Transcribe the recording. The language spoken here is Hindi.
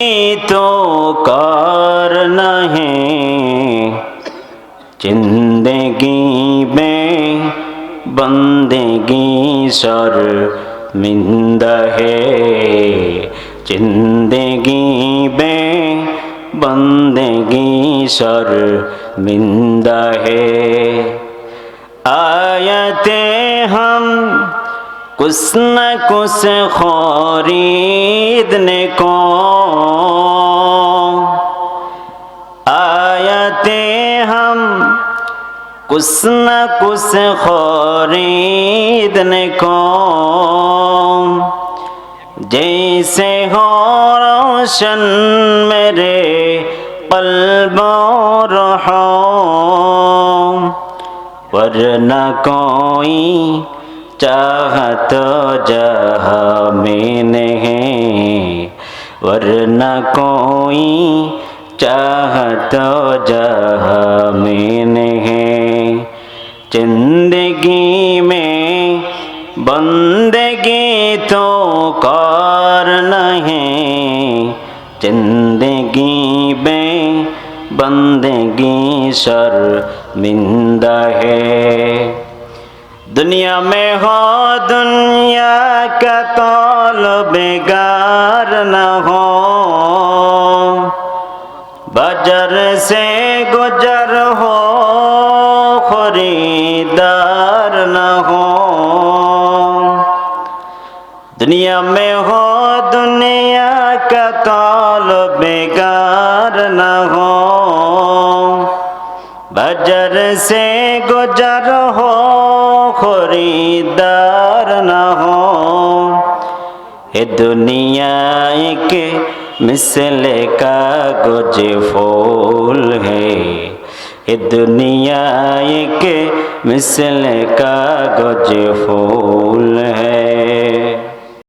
तो कारण है ज़िंदगी में बंदगी सर मिंद है। ज़िंदगी में बंदगी सर मिंद है। आयते हम कुछ न कुछ खरीदने को आयते हम, कुछ न कुछ खरीदने को। जैसे हो रोशन मेरे कल्बो रहो, वरना कोई चाहत जह में नहीं, वरना कोई चाहत जह में नहीं ज़िंदगी में बंदगी तो कर नहीं ज़िंदगी में बंदगी शर्मिंदा है। दुनिया में हो, दुनिया का तौल बेगार। बजर से गुजर हो, खरीदार न हो। दुनिया में हो, दुनिया का तौल बेगार न हो। बजर से गुजर हो, खरीदार न हो। ये दुनिया एक मिसल का गुज फूल है। ये दुनिया एक मिसल का गुज फूल है।